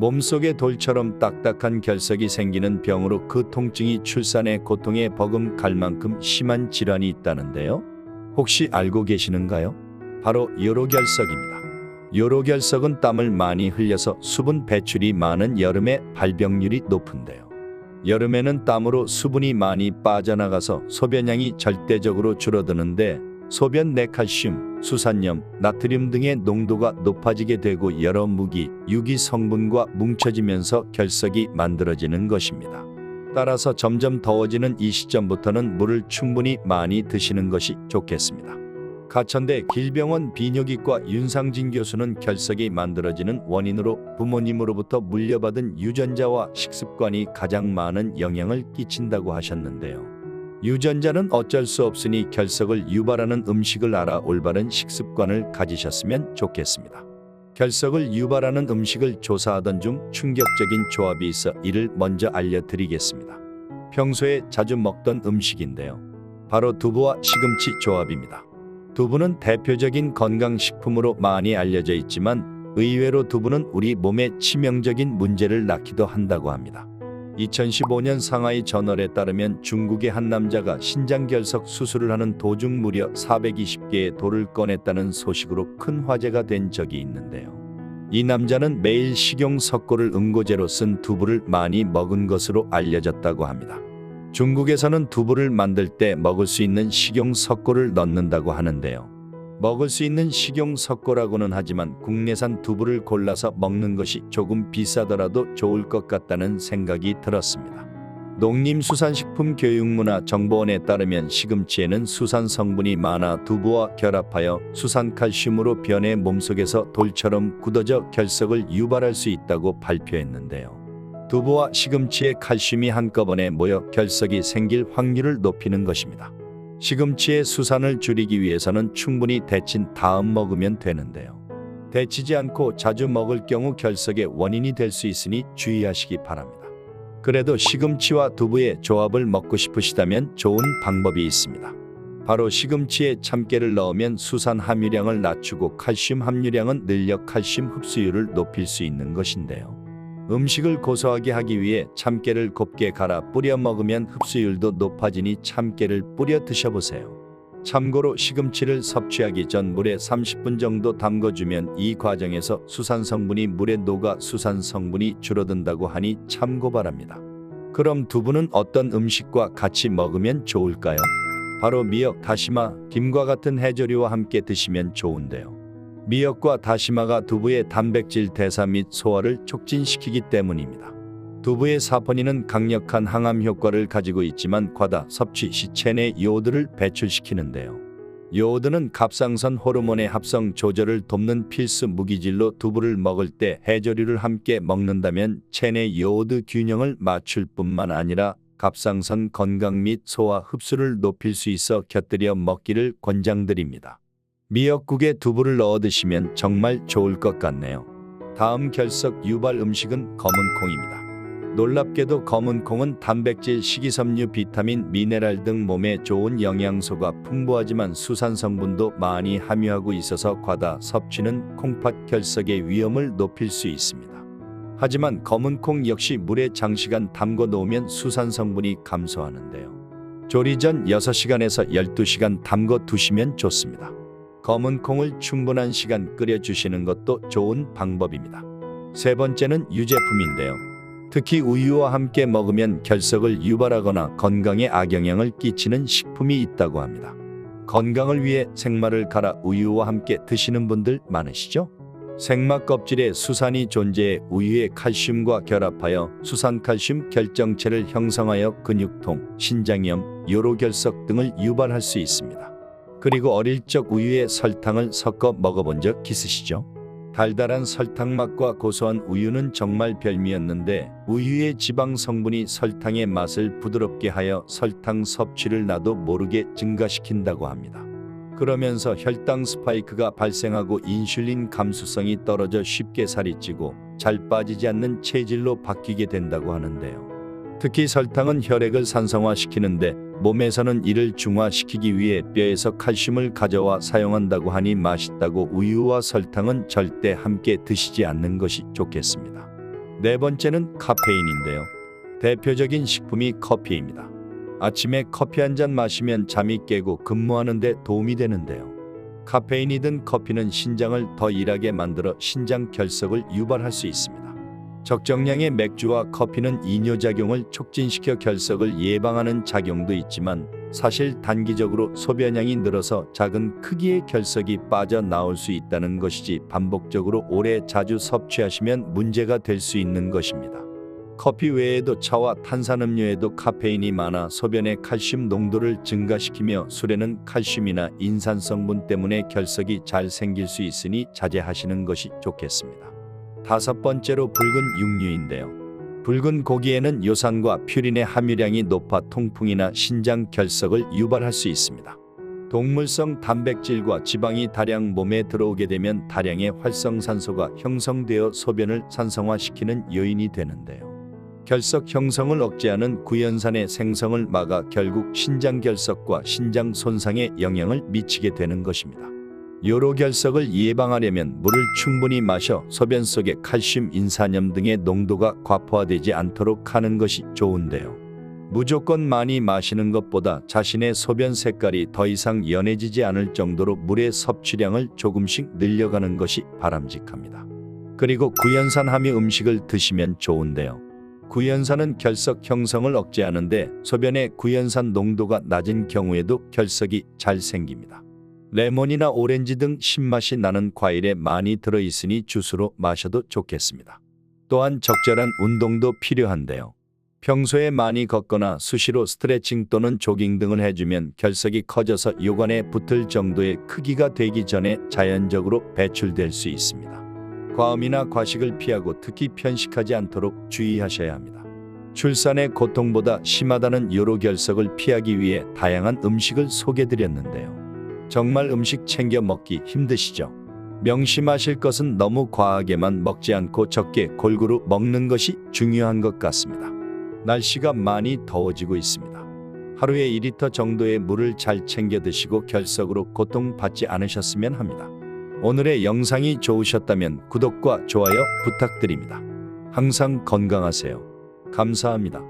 몸속에 돌처럼 딱딱한 결석이 생기는 병으로 그 통증이 출산의 고통에 버금갈 만큼 심한 질환이 있다는데요. 혹시 알고 계시는가요? 바로 요로결석입니다. 요로결석은 땀을 많이 흘려서 수분 배출이 많은 여름에 발병률이 높은데요. 여름에는 땀으로 수분이 많이 빠져나가서 소변량이 절대적으로 줄어드는데 소변 내 칼슘, 수산염, 나트륨 등의 농도가 높아지게 되고 여러 무기, 유기 성분과 뭉쳐지면서 결석이 만들어지는 것입니다. 따라서 점점 더워지는 이 시점부터는 물을 충분히 많이 드시는 것이 좋겠습니다. 가천대 길병원 비뇨기과 윤상진 교수는 결석이 만들어지는 원인으로 부모님으로부터 물려받은 유전자와 식습관이 가장 많은 영향을 끼친다고 하셨는데요. 유전자는 어쩔 수 없으니 결석을 유발하는 음식을 알아 올바른 식습관을 가지셨으면 좋겠습니다. 결석을 유발하는 음식을 조사하던 중 충격적인 조합이 있어 이를 먼저 알려드리겠습니다. 평소에 자주 먹던 음식인데요. 바로 두부와 시금치 조합입니다. 두부는 대표적인 건강식품으로 많이 알려져 있지만 의외로 두부는 우리 몸에 치명적인 문제를 낳기도 한다고 합니다. 2015년 상하이 저널에 따르면 중국의 한 남자가 신장 결석 수술을 하는 도중 무려 420개의 돌을 꺼냈다는 소식으로 큰 화제가 된 적이 있는데요. 이 남자는 매일 식용 석고를 응고제로 쓴 두부를 많이 먹은 것으로 알려졌다고 합니다. 중국에서는 두부를 만들 때 먹을 수 있는 식용 석고를 넣는다고 하는데요. 먹을 수 있는 식용 석고라고는 하지만 국내산 두부를 골라서 먹는 것이 조금 비싸더라도 좋을 것 같다는 생각이 들었습니다. 농림수산식품교육문화정보원에 따르면 시금치에는 수산 성분이 많아 두부와 결합하여 수산 칼슘으로 변해 몸속에서 돌처럼 굳어져 결석을 유발할 수 있다고 발표했는데요. 두부와 시금치의 칼슘이 한꺼번에 모여 결석이 생길 확률을 높이는 것입니다. 시금치의 수산을 줄이기 위해서는 충분히 데친 다음 먹으면 되는데요. 데치지 않고 자주 먹을 경우 결석의 원인이 될 수 있으니 주의하시기 바랍니다. 그래도 시금치와 두부의 조합을 먹고 싶으시다면 좋은 방법이 있습니다. 바로 시금치에 참깨를 넣으면 수산 함유량을 낮추고 칼슘 함유량은 늘려 칼슘 흡수율을 높일 수 있는 것인데요. 음식을 고소하게 하기 위해 참깨를 곱게 갈아 뿌려 먹으면 흡수율도 높아지니 참깨를 뿌려 드셔보세요. 참고로 시금치를 섭취하기 전 물에 30분 정도 담궈주면 이 과정에서 수산 성분이 물에 녹아 수산 성분이 줄어든다고 하니 참고 바랍니다. 그럼 두부는 어떤 음식과 같이 먹으면 좋을까요? 바로 미역, 다시마, 김과 같은 해조류와 함께 드시면 좋은데요. 미역과 다시마가 두부의 단백질 대사 및 소화를 촉진시키기 때문입니다. 두부의 사포닌은 강력한 항암 효과를 가지고 있지만 과다 섭취 시 체내 요오드를 배출시키는데요. 요오드는 갑상선 호르몬의 합성 조절을 돕는 필수 무기질로 두부를 먹을 때 해조류를 함께 먹는다면 체내 요오드 균형을 맞출 뿐만 아니라 갑상선 건강 및 소화 흡수를 높일 수 있어 곁들여 먹기를 권장드립니다. 미역국에 두부를 넣어 드시면 정말 좋을 것 같네요. 다음 결석 유발 음식은 검은 콩입니다. 놀랍게도 검은 콩은 단백질, 식이섬유, 비타민, 미네랄 등 몸에 좋은 영양소가 풍부하지만 수산 성분도 많이 함유하고 있어서 과다 섭취는 콩팥 결석의 위험을 높일 수 있습니다. 하지만 검은 콩 역시 물에 장시간 담궈 놓으면 수산 성분이 감소하는데요. 조리 전 6시간에서 12시간 담궈 두시면 좋습니다. 검은 콩을 충분한 시간 끓여 주시는 것도 좋은 방법입니다. 세 번째는 유제품인데요. 특히 우유와 함께 먹으면 결석을 유발하거나 건강에 악영향을 끼치는 식품이 있다고 합니다. 건강을 위해 생마를 갈아 우유와 함께 드시는 분들 많으시죠? 생마 껍질에 수산이 존재해 우유의 칼슘과 결합하여 수산칼슘 결정체를 형성하여 근육통, 신장염, 요로결석 등을 유발할 수 있습니다. 그리고 어릴 적 우유에 설탕을 섞어 먹어본 적 있으시죠? 달달한 설탕 맛과 고소한 우유는 정말 별미였는데 우유의 지방 성분이 설탕의 맛을 부드럽게 하여 설탕 섭취를 나도 모르게 증가시킨다고 합니다. 그러면서 혈당 스파이크가 발생하고 인슐린 감수성이 떨어져 쉽게 살이 찌고 잘 빠지지 않는 체질로 바뀌게 된다고 하는데요. 특히 설탕은 혈액을 산성화시키는데 몸에서는 이를 중화시키기 위해 뼈에서 칼슘을 가져와 사용한다고 하니 맛있다고 우유와 설탕은 절대 함께 드시지 않는 것이 좋겠습니다. 네 번째는 카페인인데요. 대표적인 식품이 커피입니다. 아침에 커피 한 잔 마시면 잠이 깨고 근무하는 데 도움이 되는데요. 카페인이 든 커피는 신장을 더 일하게 만들어 신장 결석을 유발할 수 있습니다. 적정량의 맥주와 커피는 이뇨작용을 촉진시켜 결석을 예방하는 작용도 있지만 사실 단기적으로 소변량이 늘어서 작은 크기의 결석이 빠져나올 수 있다는 것이지 반복적으로 오래 자주 섭취하시면 문제가 될 수 있는 것입니다. 커피 외에도 차와 탄산음료에도 카페인이 많아 소변의 칼슘 농도를 증가시키며 술에는 칼슘이나 인산 성분 때문에 결석이 잘 생길 수 있으니 자제하시는 것이 좋겠습니다. 다섯 번째로 붉은 육류인데요. 붉은 고기에는 요산과 퓨린의 함유량이 높아 통풍이나 신장 결석을 유발할 수 있습니다. 동물성 단백질과 지방이 다량 몸에 들어오게 되면 다량의 활성산소가 형성되어 소변을 산성화시키는 요인이 되는데요. 결석 형성을 억제하는 구연산의 생성을 막아 결국 신장 결석과 신장 손상에 영향을 미치게 되는 것입니다. 요로 결석을 예방하려면 물을 충분히 마셔 소변 속의 칼슘, 인산염 등의 농도가 과포화되지 않도록 하는 것이 좋은데요. 무조건 많이 마시는 것보다 자신의 소변 색깔이 더 이상 연해지지 않을 정도로 물의 섭취량을 조금씩 늘려가는 것이 바람직합니다. 그리고 구연산 함유 음식을 드시면 좋은데요. 구연산은 결석 형성을 억제하는데 소변의 구연산 농도가 낮은 경우에도 결석이 잘 생깁니다. 레몬이나 오렌지 등 신맛이 나는 과일에 많이 들어있으니 주스로 마셔도 좋겠습니다. 또한 적절한 운동도 필요한데요. 평소에 많이 걷거나 수시로 스트레칭 또는 조깅 등을 해주면 결석이 커져서 요관에 붙을 정도의 크기가 되기 전에 자연적으로 배출될 수 있습니다. 과음이나 과식을 피하고 특히 편식하지 않도록 주의하셔야 합니다. 출산의 고통보다 심하다는 요로 결석을 피하기 위해 다양한 음식을 소개드렸는데요. 정말 음식 챙겨 먹기 힘드시죠? 명심하실 것은 너무 과하게만 먹지 않고 적게 골고루 먹는 것이 중요한 것 같습니다. 날씨가 많이 더워지고 있습니다. 하루에 2리터 정도의 물을 잘 챙겨 드시고 결석으로 고통받지 않으셨으면 합니다. 오늘의 영상이 좋으셨다면 구독과 좋아요 부탁드립니다. 항상 건강하세요. 감사합니다.